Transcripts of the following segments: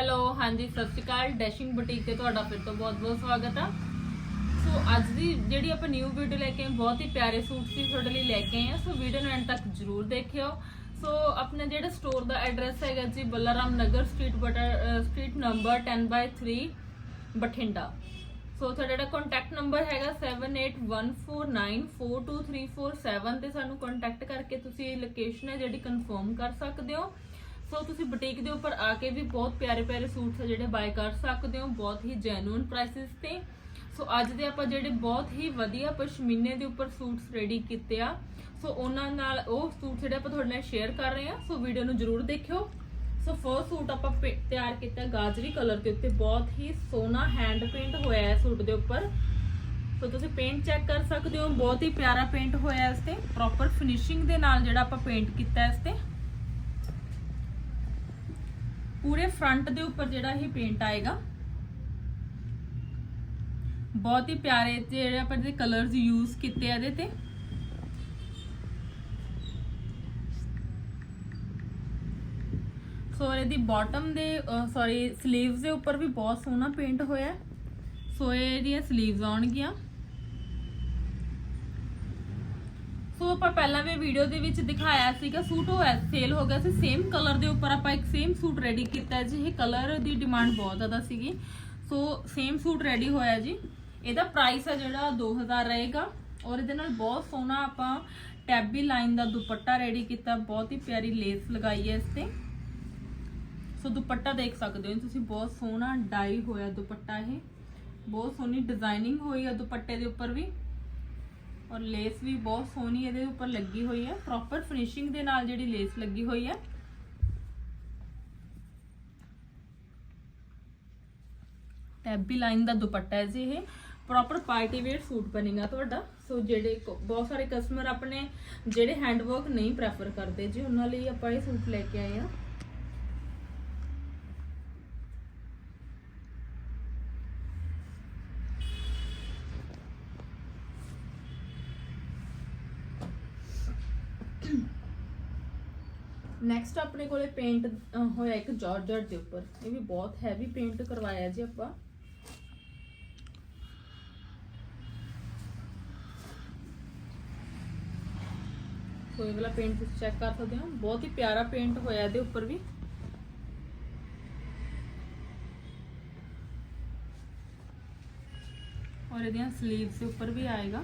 Hello ਹਾਂਜੀ, ਸਤਿ ਸ਼੍ਰੀ ਅਕਾਲ। Dashing boutique ਤੇ ਤੁਹਾਡਾ ਫਿਰ ਤੋਂ ਬਹੁਤ-ਬਹੁਤ ਸਵਾਗਤ ਆ। ਸੋ ਅੱਜ ਦੀ ਜਿਹੜੀ ਆਪਾਂ ਨਿਊ ਵੀਡੀਓ ਲੈ ਕੇ ਆਏ, ਬਹੁਤ ਹੀ ਪਿਆਰੇ ਸੂਟ ਸੀ, ਤੁਹਾਡੇ ਲਈ ਲੈ ਕੇ ਆਏ ਆ। ਸੋ ਵੀਡੀਓ ਨੂੰ ਐਂਡ ਤੱਕ ਜਰੂਰ ਦੇਖਿਓ। ਸੋ ਆਪਣਾ ਜਿਹੜਾ ਸਟੋਰ ਦਾ ਐਡਰੈਸ ਹੈਗਾ ਜੀ, Ballaram Nagar street butter street number 10/3 Bathinda. So ਤੁਹਾਡਾ ਜਿਹੜਾ ਕੰਟੈਕਟ ਨੰਬਰ ਹੈਗਾ 7814942347 ਤੇ ਸਾਨੂੰ ਕੰਟੈਕਟ ਕਰਕੇ ਤੁਸੀਂ ਲੋਕੇਸ਼ਨ ਹੈ ਜਿਹੜੀ ਕਨਫਰਮ ਕਰ ਸਕਦੇ ਹੋ। ਸੋ ਤੁਸੀਂ ਬੁਟੀਕ ਦੇ ਉੱਪਰ ਆ ਕੇ ਵੀ ਬਹੁਤ ਪਿਆਰੇ ਪਿਆਰੇ ਸੂਟਸ ਆ ਜਿਹੜੇ ਬਾਏ ਕਰ ਸਕਦੇ ਹੋ, ਬਹੁਤ ਹੀ ਜੈਨੂਇਨ ਪ੍ਰਾਈਸਿਸ ਤੇ। ਸੋ ਅੱਜ ਦੇ ਆਪਾਂ ਜਿਹੜੇ ਬਹੁਤ ਹੀ ਵਧੀਆ ਪਸ਼ਮੀਨੇ ਦੇ ਉੱਪਰ ਸੂਟਸ ਰੈਡੀ ਕੀਤੇ ਆ। ਸੋ ਉਹਨਾਂ ਨਾਲ ਉਹ ਸੂਟ ਜਿਹੜੇ ਆਪਾਂ ਤੁਹਾਡੇ ਨਾਲ ਸ਼ੇਅਰ ਕਰ ਰਹੇ ਆ। ਸੋ ਵੀਡੀਓ ਨੂੰ ਜਰੂਰ ਦੇਖਿਓ। ਸੋ ਫਰਸਟ ਸੂਟ ਆਪਾਂ ਪੇ- ਤਿਆਰ ਕੀਤਾ ਗਾਜਰੀ ਕਲਰ ਦੇ ਉੱਤੇ। ਬਹੁਤ ਹੀ ਸੋਹਣਾ ਹੈਂਡ ਪੇਂਟ ਹੋਇਆ ਹੈ ਸੂਟ ਦੇ ਉੱਪਰ। ਸੋ ਤੁਸੀਂ ਪੇਂਟ ਚੈੱਕ ਕਰ ਸਕਦੇ ਹੋ। ਬਹੁਤ ਹੀ ਪਿਆਰਾ ਪੇਂਟ ਹੋਇਆ ਇਸ ਤੇ। ਪ੍ਰੋਪਰ ਫਿਨਿਸ਼ਿੰਗ ਦੇ ਨਾਲ ਜਿਹੜਾ ਆਪਾਂ ਪੇਂਟ ਕੀਤਾ ਇਸ ਤੇ। ਪੂਰੇ ਫਰੰਟ ਦੇ ਉੱਪਰ ਜਿਹੜਾ ਇਹ ਪੇਂਟ ਆਏਗਾ। ਬਹੁਤ ਹੀ ਪਿਆਰੇ ਜਿਹੜੇ ਆਪਾਂ ਦੇ ਕਲਰਸ ਯੂਜ਼ ਕੀਤੇ ਆ ਇਹਦੇ ਤੇ। ਸੋ ਇਹਦੀ ਬਾਟਮ ਦੇ ਸੌਰੀ 슬ੀਵਸ ਦੇ ਉੱਪਰ ਵੀ ਬਹੁਤ ਸੋਹਣਾ ਪੇਂਟ ਹੋਇਆ। ਹੈ। ਸੋ ਇਹਦੀਆਂ 슬ੀਵਸ ਆਉਣਗੀਆਂ। ਸੋ ਆਪਾਂ ਪਹਿਲਾਂ ਵੀ ਵੀਡੀਓ ਦੇ ਵਿੱਚ ਦਿਖਾਇਆ ਸੀਗਾ, ਸੂਟ ਉਹ ਸੇਲ ਹੋ ਗਿਆ ਸੀ ਸੇਮ ਕਲਰ ਦੇ ਉੱਪਰ ਆਪਾਂ ਇੱਕ ਸੇਮ ਸੂਟ ਰੈਡੀ ਕੀਤਾ ਜੀ। ਇਹ ਕਲਰ ਦੀ ਡਿਮਾਂਡ ਬਹੁਤ ਜ਼ਿਆਦਾ ਸੀਗੀ। ਸੋ ਸੇਮ ਸੂਟ ਰੈਡੀ ਹੋਇਆ ਜੀ। ਇਹਦਾ ਪ੍ਰਾਈਸ ਹੈ ਜਿਹੜਾ 2000 ਰਹੇਗਾ। ਔਰ ਇਹਦੇ ਨਾਲ ਬਹੁਤ ਸੋਹਣਾ ਆਪਾਂ ਟੈਬੀ ਲਾਈਨ ਦਾ ਦੁਪੱਟਾ ਰੈਡੀ ਕੀਤਾ। ਬਹੁਤ ਹੀ ਪਿਆਰੀ ਲੇਸ ਲਗਾਈ ਹੈ ਇਸ ਤੇ। ਸੋ ਦੁਪੱਟਾ ਦੇਖ ਸਕਦੇ ਹੋ ਤੁਸੀਂ, ਬਹੁਤ ਸੋਹਣਾ ਡਾਈ ਹੋਇਆ ਦੁਪੱਟਾ ਇਹ। ਬਹੁਤ ਸੋਹਣੀ ਡਿਜ਼ਾਈਨਿੰਗ ਹੋਈ ਹੈ ਦੁਪੱਟੇ ਦੇ ਉੱਪਰ ਵੀ। ਔਰ ਲੇਸ ਵੀ ਬਹੁਤ ਸੋਹਣੀ ਇਹਦੇ ਉੱਪਰ ਲੱਗੀ ਹੋਈ ਹੈ। ਪ੍ਰੋਪਰ ਫਿਨਿਸ਼ਿੰਗ ਦੇ ਨਾਲ ਜਿਹੜੀ ਲੇਸ ਲੱਗੀ ਹੋਈ ਹੈ। ਟੈਬੀ ਲਾਈਨ ਦਾ ਦੁਪੱਟਾ ਹੈ ਜੀ ਇਹ। ਪ੍ਰੋਪਰ ਪਾਰਟੀ ਵੇਅਰ ਸੂਟ ਬਣੇਗਾ ਤੁਹਾਡਾ। ਸੋ ਜਿਹੜੇ ਬਹੁਤ ਸਾਰੇ ਕਸਟਮਰ ਆਪਣੇ ਜਿਹੜੇ ਹੈਂਡਵਰਕ ਨਹੀਂ ਪ੍ਰੈਫਰ ਕਰਦੇ ਜੀ, ਉਹਨਾਂ ਲਈ ਆਪਾਂ ਇਹ ਸੂਟ ਲੈ ਕੇ ਆਏ ਆ ਨੈਕਸਟ ਆਪਣੇ ਕੋਲੇ ਪੇਂਟ ਹੋਇਆ ਇੱਕ ਜਾਰਜਟ ਦੇ ਉੱਪਰ। ਇਹ ਵੀ ਬਹੁਤ ਹੈਵੀ ਪੇਂਟ ਕਰਵਾਇਆ ਜੀ ਆਪਾਂ। ਸੋ ਇਹ ਵਾਲਾ ਪੇਂਟ ਤੁਸੀਂ ਚੈੱਕ ਕਰ ਸਕਦੇ ਹੋ। ਬਹੁਤ ਹੀ ਪਿਆਰਾ ਪੇਂਟ ਹੋਇਆ ਇਹਦੇ ਉੱਪਰ ਵੀ। ਔਰ ਇਹਦੀਆਂ 슬ੀਵਸ ਦੇ ਉੱਪਰ ਵੀ ਆਏਗਾ।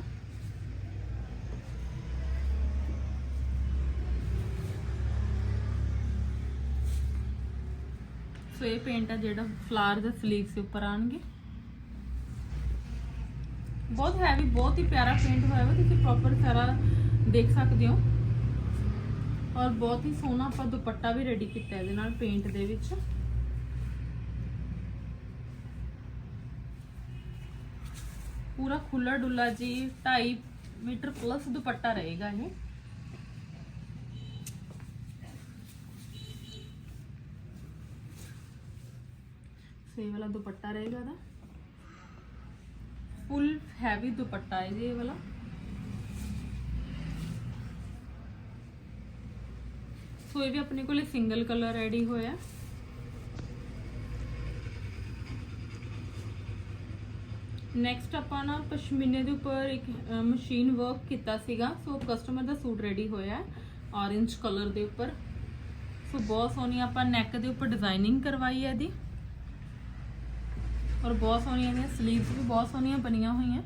ਸੋ ਇਹ ਪੇਂਟ ਆ ਜਿਹੜਾ ਫਲਾਰ ਦੇ 슬ੀਵਸ ਦੇ ਉੱਪਰ ਆਣਗੇ। ਬਹੁਤ ਹੈਵੀ ਬਹੁਤ ਹੀ ਪਿਆਰਾ ਪੇਂਟ ਹੋਇਆ ਵਾ, ਤੁਸੀਂ ਪ੍ਰੋਪਰ ਸਾਰਾ ਦੇਖ ਸਕਦੇ ਹੋ। ਔਰ ਬਹੁਤ ਹੀ ਸੋਹਣਾ ਆਪਾਂ ਦੁਪੱਟਾ ਵੀ ਰੈਡੀ ਕੀਤਾ ਇਹਦੇ ਨਾਲ ਪੇਂਟ ਦੇ ਵਿੱਚ। ਪੂਰਾ ਖੁੱਲਾ ਡੁੱਲਾ ਜੀ 2.5 ਮੀਟਰ ਪਲੱਸ ਦੁਪੱਟਾ ਰਹੇਗਾ ਇਹ। ਸੇ ਵਾਲਾ ਦੁਪੱਟਾ ਰਹੇਗਾ ਦਾ ਫੁੱਲ ਹੈਵੀ ਦੁਪੱਟਾ ਹੈ ਜੀ ਇਹ ਵਾਲਾ। ਸੋ ਇਹ ਵੀ ਆਪਣੇ ਕੋਲੇ ਸਿੰਗਲ ਕਲਰ ਰੈਡੀ ਹੋਇਆ। ਨੈਕਸਟ ਆਪਾਂ ਨਾ ਪਸ਼ਮੀਨੇ ਦੇ ਉੱਪਰ ਇੱਕ ਮਸ਼ੀਨ ਵਰਕ ਕੀਤਾ ਸੀਗਾ। ਸੋ ਕਸਟਮਰ ਦਾ ਸੂਟ ਰੈਡੀ ਹੋਇਆ ਔਰੇਂਜ ਕਲਰ ਦੇ ਉੱਪਰ। ਸੋ ਬਹੁਤ ਸੋਹਣੀ ਆਪਾਂ ਨੈਕ ਦੇ ਉੱਪਰ ਡਿਜ਼ਾਈਨਿੰਗ ਕਰਵਾਈ ਹੈ ਇਹਦੀ। ਔਰ ਬਹੁਤ ਸੋਹਣੀਆਂ ਇਹਦੀਆਂ 슬ੀਵਸ ਵੀ ਬਹੁਤ ਸੋਹਣੀਆਂ ਬਣੀਆਂ ਹੋਈਆਂ।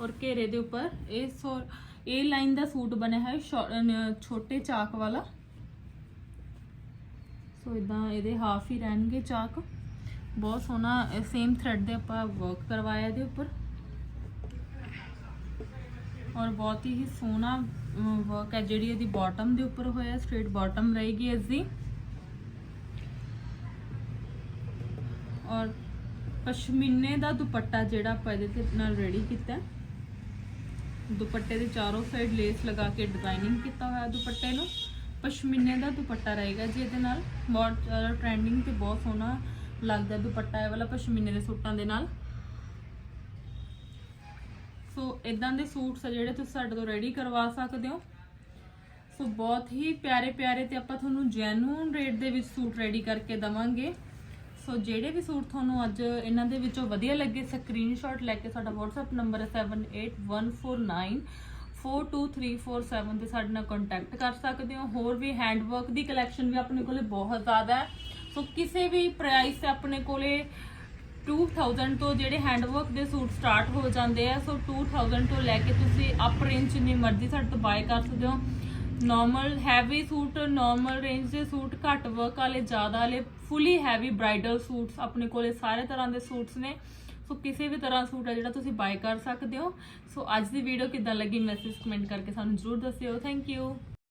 ਔਰ ਘੇਰੇ ਦੇ ਉੱਪਰ ਇਹ ਸੋ ਇਹ ਲਾਈਨ ਦਾ ਸੂਟ ਬਣਿਆ ਹੈ ਛੋਟੇ ਚਾਕ ਵਾਲਾ। ਸੋ ਇਦਾਂ ਇਹਦੇ ਹਾਫ ਹੀ ਰਹਿਣਗੇ ਚਾਕ। ਬਹੁਤ ਸੋਹਣਾ ਸੇਮ ਥ੍ਰੈਡ ਦੇ ਆਪਾਂ ਵਰਕ ਕਰਵਾਇਆ ਇਹਦੇ ਉੱਪਰ। ਔਰ ਬਹੁਤ ਹੀ ਸੋਹਣਾ ਵਰਕ ਹੈ ਜਿਹੜੀ ਇਹਦੀ ਬਾਟਮ ਦੇ ਉੱਪਰ ਹੋਇਆ ਸਟ੍ਰੇਟ ਬਾਟਮ ਰਹੇਗੀ ਇਸ ਦੀ। ਔਰ ਪਸ਼ਮੀਨੇ ਦਾ ਦੁਪੱਟਾ ਜਿਹੜਾ ਆਪਾਂ ਇਹਦੇ ਤੇ ਨਾਲ ਰੈਡੀ ਕੀਤਾ ਦੁਪੱਟੇ ਦੇ ਚਾਰੋਂ ਸਾਈਡ ਲੇਸ ਲਗਾ ਕੇ ਡਿਜ਼ਾਈਨਿੰਗ ਕੀਤਾ ਹੋਇਆ ਦੁਪੱਟੇ ਨੂੰ। ਪਸ਼ਮੀਨੇ ਦਾ ਦੁਪੱਟਾ ਰਹੇਗਾ ਜੀ ਇਹਦੇ ਨਾਲ। ਬਹੁਤ ਜ਼ਿਆਦਾ ਟ੍ਰੈਂਡਿੰਗ ਤੇ ਬਹੁਤ ਸੋਹਣਾ ਲੱਗਦਾ ਦੁਪੱਟਾ ਇਹ ਵਾਲਾ ਪਸ਼ਮੀਨੇ ਦੇ ਸੂਟਾਂ ਦੇ ਨਾਲ। ਸੋ ਇਦਾਂ ਦੇ ਸੂਟਸ ਆ ਜਿਹੜੇ ਤੁਸੀਂ ਸਾਡੇ ਤੋਂ ਰੈਡੀ ਕਰਵਾ ਸਕਦੇ ਹੋ। ਸੋ ਬਹੁਤ ਹੀ ਪਿਆਰੇ ਪਿਆਰੇ ਤੇ ਆਪਾਂ ਤੁਹਾਨੂੰ ਜੈਨੂਨ ਰੇਟ ਦੇ ਵਿੱਚ ਸੂਟ ਰੈਡੀ ਕਰਕੇ ਦਵਾਂਗੇ। ਸੋ ਜਿਹੜੇ ਵੀ ਸੂਟ ਤੁਹਾਨੂੰ ਅੱਜ ਇਹਨਾਂ ਦੇ ਵਿੱਚੋਂ ਵਧੀਆ ਲੱਗੇ ਸਕਰੀਨਸ਼ਾਟ ਲੈ ਕੇ ਸਾਡਾ WhatsApp ਨੰਬਰ ਹੈ 781494 42347 ਤੇ ਸਾਡੇ ਨਾਲ ਕੰਟੈਕਟ ਕਰ ਸਕਦੇ ਹੋ। ਹੋਰ ਵੀ ਹੈਂਡਵਰਕ ਦੀ ਕਲੈਕਸ਼ਨ ਵੀ ਆਪਣੇ ਕੋਲੇ ਬਹੁਤ ਜ਼ਿਆਦਾ ਹੈ। ਸੋ ਕਿਸੇ ਵੀ ਪ੍ਰਾਈਸ ਤੇ ਆਪਣੇ ਕੋਲੇ 2000 ਤੋਂ ਜਿਹੜੇ ਹੈਂਡਵਰਕ ਦੇ ਸੂਟ ਸਟਾਰਟ ਹੋ ਜਾਂਦੇ ਆ ਸੋ 2000 ਤੋਂ ਲੈ ਕੇ ਤੁਸੀਂ ਅਪ ਰੇਂਜ ਜਿੰਨੀ ਮਰਜ਼ੀ ਸਾਡੇ ਤੋਂ ਬਾਏ ਕਰ ਸਕਦੇ ਹੋ। Normal heavy suit normal range ਦੇ ਸੂਟ ਘੱਟ ਵਰਕ ਵਾਲੇ, ਜ਼ਿਆਦਾ ਵਾਲੇ ਫੁੱਲੀ ਹੈਵੀ ਬ੍ਰਾਈਡਲ ਸੂਟਸ ਆਪਣੇ ਕੋਲੇ ਸਾਰੇ ਤਰ੍ਹਾਂ ਦੇ ਸੂਟਸ ਨੇ। ਸੋ ਕਿਸੇ ਵੀ ਤਰ੍ਹਾਂ ਸੂਟ ਹੈ ਜਿਹੜਾ ਤੁਸੀਂ ਬਾਏ ਕਰ ਸਕਦੇ ਹੋ। ਸੋ ਅੱਜ ਦੀ ਵੀਡੀਓ ਕਿੱਦਾਂ ਲੱਗੀ ਮੈਸੇਜ ਕਮੈਂਟ ਕਰਕੇ ਸਾਨੂੰ ਜ਼ਰੂਰ ਦੱਸਿਓ। Thank you